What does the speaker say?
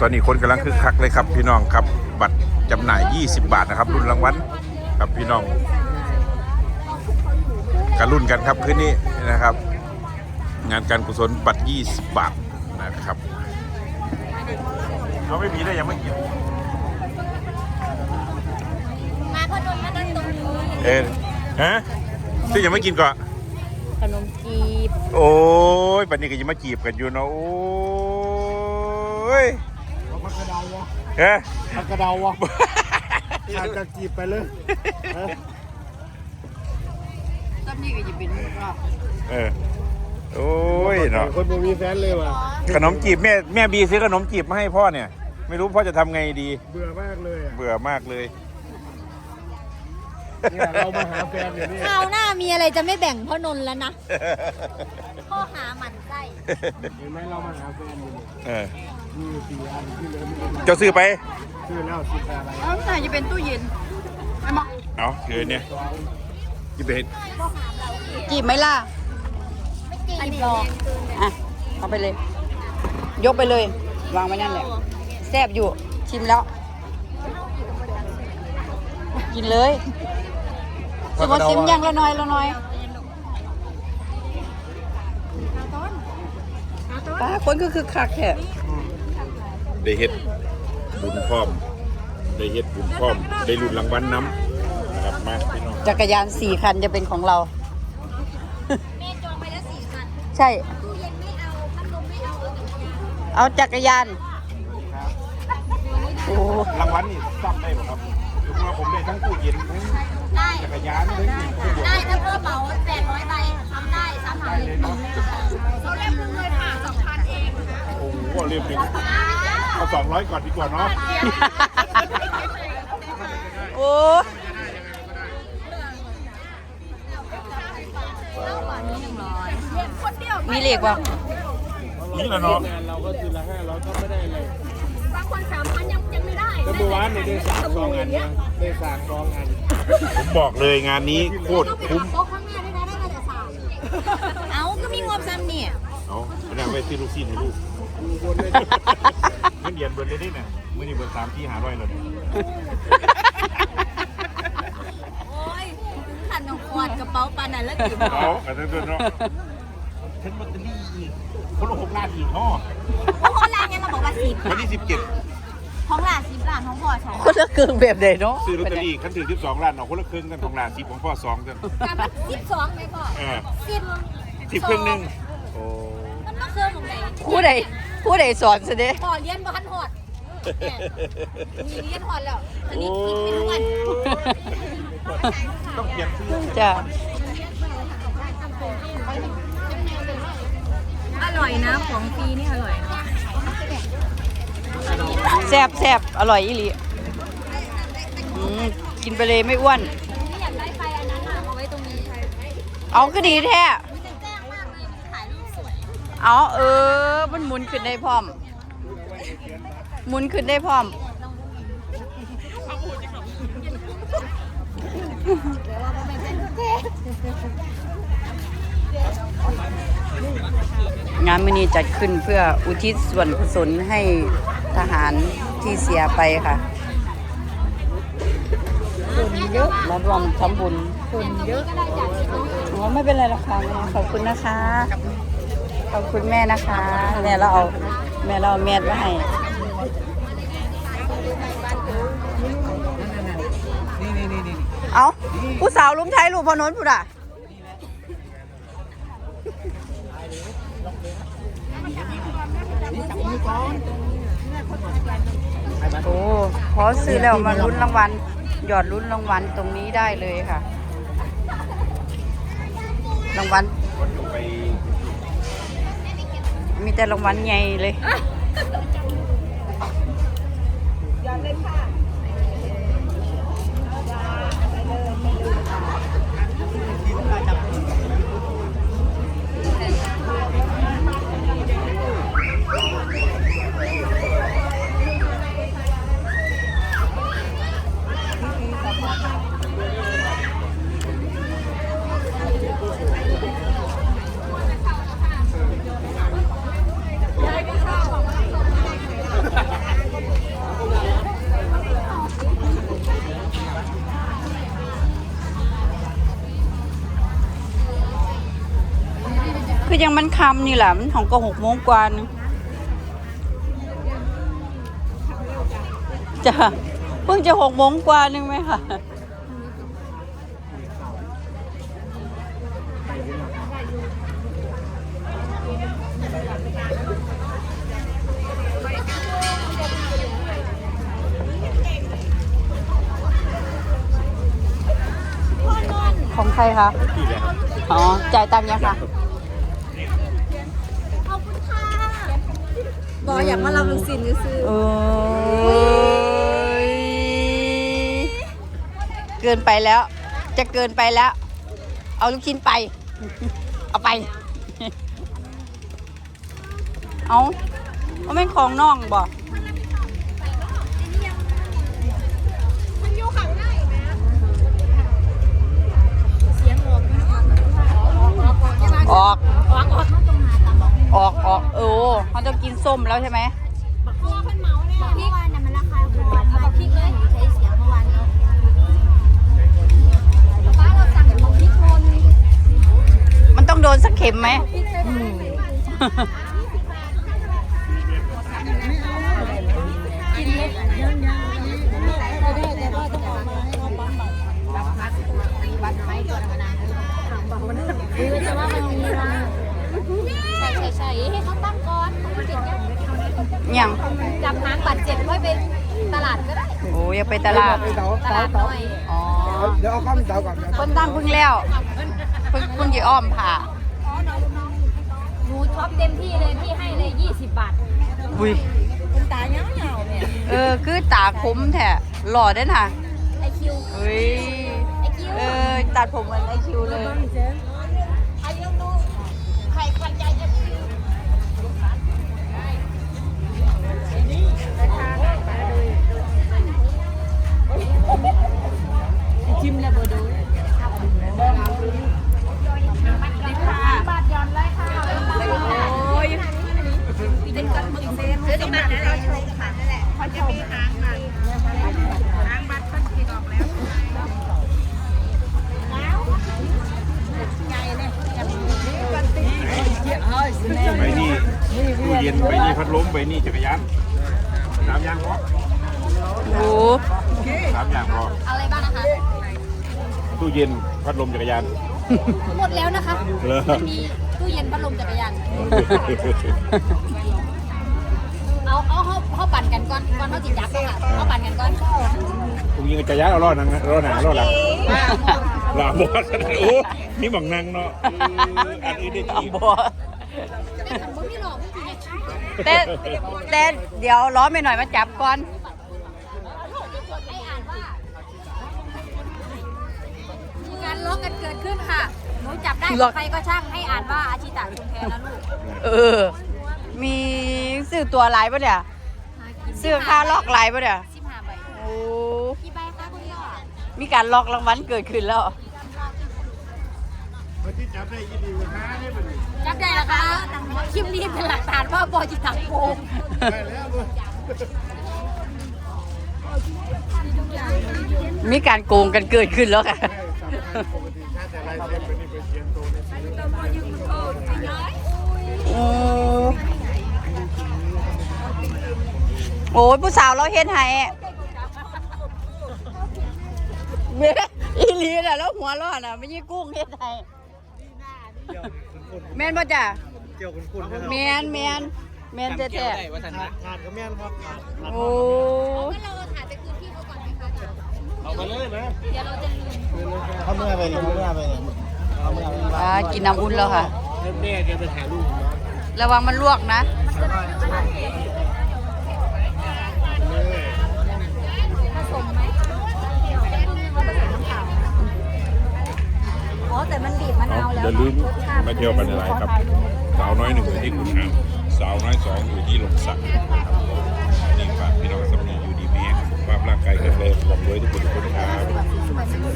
ตอนนี้คนกำลังคึกคักเลยครับ พี่น้องครับบัตรจำหน่าย 20 บาทนะครับ รุ่นรางวัลครับพี่น้องกันรุ่นกันครับคืนนี้นะครับ งานการกุศลบัตร 20 บาทนะครับเขาไม่มีได้ยังไม่กินมาพนมมานั่งตรงนี้เอ็นฮะที่ยังไม่กินก่อนขนมจีบ โอ้ยปันนี้ก็ยังมาจีบกันอยู่เนาะโอ้ย เฮ้ยมันกระเดาวะอาจจะจีบไปเลยเออต้นนี้ก็จะเป็นรอบเออโอ้ยเนาะคนบ่มีแฟนเลยว่ะขนมจีบแม่แม่บีซื้อขนมจีบมาให้พ่อเนี่ย ไม่รู้พ่อจะทำไงดี เบื่อมากเลยอะเบื่อมากเลย เนี่ยเรามาหาแฟนอยู่นี่คราวหน้ามีอะไรจะไม่แบ่งพ่อนนท์แล้วนะ พ่อหาหมันไส้เห็นไหมเรามาหาแฟนอยู่นี่เออมีอยู่สี่อันที่เหลือไมีเจ้าซื้อไป ชื่อแล้วสิบอะไรเอ้าไหนจะเป็นตู้เย็นไอ้หมอเอาเกินเนี่ยยี่เป็ดจีบไหมล่ะ ไม่จีบหรอกอะ เอาไปเลย ยกไปเลย วางไว้นั่นแหละแซ่บอยู่ ชิมแล้ว กินเลยสมมติซิมยังละหน้อยละหน้อย ป้าคนก็คือคักแท้ได้เฮ็ดบุญพร้อม ได้เฮ็ดบุญพร้อม ได้รุ่นรางวัลน้ำนะครับมาพี่น้องจักรยานสี่คันจะเป็นของเราแม่จองไปแล้วสี่คันใช่ ตู้เย็นไม่เอาพัดลมไม่เอาเอาแต่จักรยานเอาจักรยาน โอ้รางวัลนี่ซ้ำได้ป่ะครับคือว่า ผมได้ทั้งตู้เย็นทั้งได้จักรยานทั้งตู้บวกได้ถ้าพ่อเหมาแปดร้อยใบทำได้สามพันเลยเขาเรียกมึงเลยค่ะสองพันเองโอ้โหเรียบหนึ่งเอาสองร้อยก่อนดีกว่าเนาะโอ้มีเหล็กป่ะนี่แหละเนาะงานเราก็คือละห้าร้อยก็ไม่ได้เลยบางคนสามพันยังยังไม่ได้ แล้วเมื่อวานเนี่ยได้สามสองอันนะได้สามสองอันผมบอกเลยงานนี้โคตรคุ้มโต๊ะข้างหน้าด้วยนะได้มาแต่สามเอาก็มีงบซ้ำนี่เอาไม่ได้เอาไปซื้อลูกชิ้นให้ลูกมีคนเลยเงินเดือนเบิร์ดเลยนี่เนี่ยมื่อนี้เบิร์ดสามที่หาร้อยเลยเนี่ยโอ้ยขันของขวดกระเป๋าปานันแล้วกี่เอาอันนั้นด้วยเนาะฉันลอตเตอรี่อีกคนละหกล้านอีกเนาะเพราะคนแรกเนี่ยเราบอกว่าสิบวันที่สิบเจ็ดของหลานสิบหลานของพ่อสองคนละเกิงแบบไหนเนาะซื้อลอตเตอรี่คันถือสิบสองล้านเอาคนละครึ่งกันของล้านสิบของพ่อสองกันกับสิบสองไหมพ่อเออสิบสิบครึ่งหนึ่งโอ้มันก็เครื่องของไหนผู้ใดผู้ใดสอนซะเด้พ่อเลี้ยนบ้านหอดเนี่ยมีเลี้ยนหอดแล้วอันนี้โอ้คิดเป็นวันต้องเปลี่ยนชื่อจ้ะอร่อยนะของฟรีนี่อร่อยนะ แซ่บแซ่บอร่อยอีหลีอืมกินไปเลยไม่อ้วน อยากได้ไฟอันนั้นอะเอาไว้ตรงนี้เอาก็ดีแท้ มันแจ้งมากเลยมันถ่ายรูปสวย เอาเออ มันหมุนขึ้นได้พร้อม หมุนขึ้นได้พร้อม งานมื้อนี้จัดขึ้นเพื่ออุทิศส่วนกุศลให้ ทหารที่เสียไปค่ะคนเยอะมารวมทำบุญคนเยอะอ๋อไม่เป็นไรหรอกค่ะแม่ขอบคุณนะคะ ขอบคุณแม่นะคะ แม่เราเอาแม่เราเอาแมสไว้ให้เอาผู้สาวลุมไทยลูกพอนนท์ผู้ด่ะ โอ้พอซื้อแล้วมาลุ้นรางวัล หยอดลุ้นรางวัลตรงนี้ได้เลยค่ะ รางวัล มีแต่รางวัลใหญ่เลยคื อยังมันคำนี่แหละมันของก็หกโมงกว่านึงจะเพิ่งจะหกโมงกว่านึงไหมคะของใครคะที่แล้วครับอ๋อ จ่ายตังค์ยังคะ ขอบคุณค่ะ บออยากมาลำลูกศิลป์ซื้อเอ้ยเกินไปแล้ว จะเกินไปแล้ว เอาลูกชิ้นไป เอาไป เอาเอาไม่นของน้องบ่มันอยู่ข้างในนะเสียงออกนะออกออกออกออกออกออกมาตรงหาตามบอก ออกอเออเขาจะกินส้มแล้วใช่ไหมบักพริกเพิ่นเมาแน่บักพริกวันน่ะมันราคาถูกเอาบักพริกเลยใช้เสียงเมื่อวานแล้วป้าเราสั่งบักพริกโคนมันต้องโดนสักเข็มไหมพริกเลยกินเล็กเยอะๆไม่ได้แต่ว่าต้องเอามาให้เขาปั๊มบัตรบัตรบัตรไม้ตัวธรรมดาบอกมันคือจะว่ามันมีมา ใช่ใช่ใช่ให้เขาตั้งก่อนเขาเก็บยังยังจับหางบัตรเจ็บไว้ไปตลาดก็ได้โอ้อยากไปตลาดเสาตเสาลาดเสาน้อยอ๋อเดี๋ยวเอาข้ามเสาก่อนนะเพิ่นตั้งเพึ่งแล้วเพิ่งเพิ่งจะอ้อมผ่าหนูช็อปเต็มที่เลยพี่ให้เลย20บาทอุ้ยคุณตาเงาเงาเนี่ยเออคือตาคมแท้หล่อเด้อน่ะไอคิวเฮ้ยไอคิวเออตัดผมเหมือนไอคิวเลย วใหญ่เลยไปนี่ตู้เย็นไปนี่พัดลมไปนี่จักรยานสามอย่างพอโอ้สามอย่างพออะไรบ้างนะคะ ตู้เย็นพัดลมจักรยาน หมดแล้วนะคะเหรอ มันมีตู้เย็นพัดลมจักรยาน เอาเอาเขาเขาปั่นกันก่อนก่อนเขาจิจับค่ะเขาปั่นกันก่อนผมยิงจักรยานเอาล้อนังล้อหน้าล้อหลังลาบอสโอ้นี่บังนังเนาะเอออันนี้ได้จีบบ่ไม่ทำบ่มีหรอกไม่จริงแต่แต่เดี๋ยวล้อไม่หน่อยมาจับก่อน ให้อ่านว่ามีการล้อกันเกิดขึ้นค่ะหนูจับ ได้กับใครก็ช่างให้อ่านว่าอาชิตะชุมแพนะลูกเออ มีซื้อตัวหลายปะเนี่ยซื้อค่าล็อกหลายปะเนี่ยสิบห้าใบโอ้กี่ใบคะคุณพ่อมีการล็อกรางวัลเกิดขึ้นแล้วที่จับได้ยินดีกว่าห้าได้ปะนี่จับได้แล้วคะคลิปนี้เป็นหลักฐานว่าบอจิตังโกงได้แล้วเว้ยมีการโกงกันเกิดขึ้นแล้วค่ะ สำคัญปกติถ้าแต่ลายเซ็นไปนี่ไปเขียนตัวในสีโอ้โอ้ยผู้สาวเราเห็นให้เบ้อีหลีน่ะแล้วหัวเร้อนอะไม่ใช่กุ้งเฮ็ดให้แม่นบ่ะจ้ะเกี่ยวคุณคุณนะครับแมนแมนแมนแท้ขาดกับแม่นครับขาดๆโอ้งั้นเรา เอาไปเลยนะเดี๋ยวเราจะลืมเขาเมื่อไปนี่เขาเมื่อไปนี่เขาเมื่อไปนี่อ่ากินน้ำอุ่นแล้วค่ะ แม่แกไปถ่ายรูประวังมันลวกนะ ผสมไหมอ๋อแต่มันบีบมะนาวแล้วอย่าลืมมาเที่ยวกันหลายๆครับ สาวน้อยหนึ่งอยู่ที่ขุนหางสาวน้อยสองอยู่ที่หลงสักนะครับ นี่ฝากพี่น้